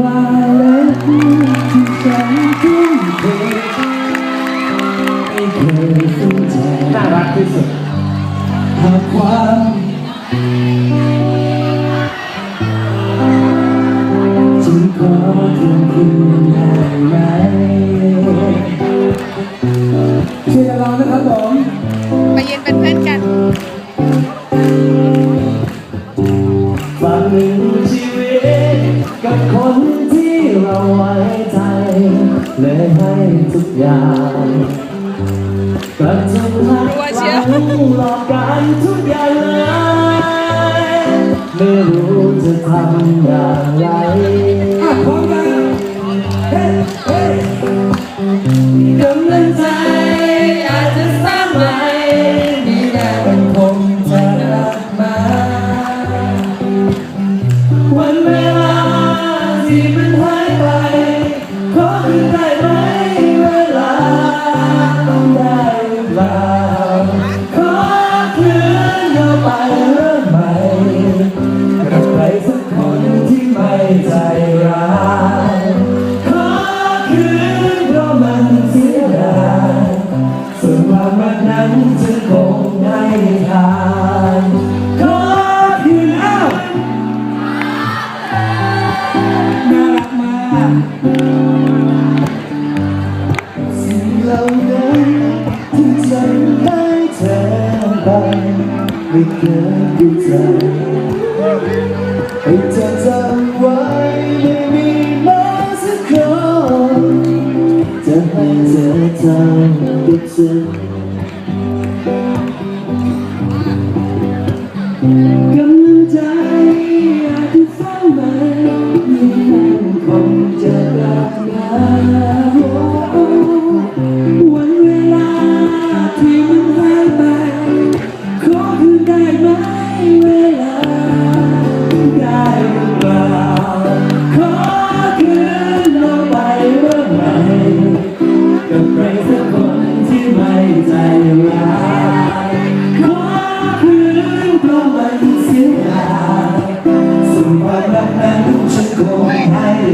ว่าเล็กที่ฉันทุ่มเทไม่เคย กับคนที่เราไว้ใจเลยให้ทุกอย่างกลับทำให้เราหลอกกันทุกอย่างเลยไม่รู้จะทำอย่างไร น่ารักมากสิ่งเหล่านั้ที่จได้เธอไปไม่เคยดูใจให้เธอจำไว้ไม่มีมสักคนจะให้เธอจำกับฉั 你空。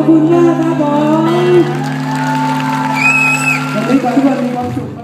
ขอบคุณมากครับผมขอบคุณทุกคนมีความสุข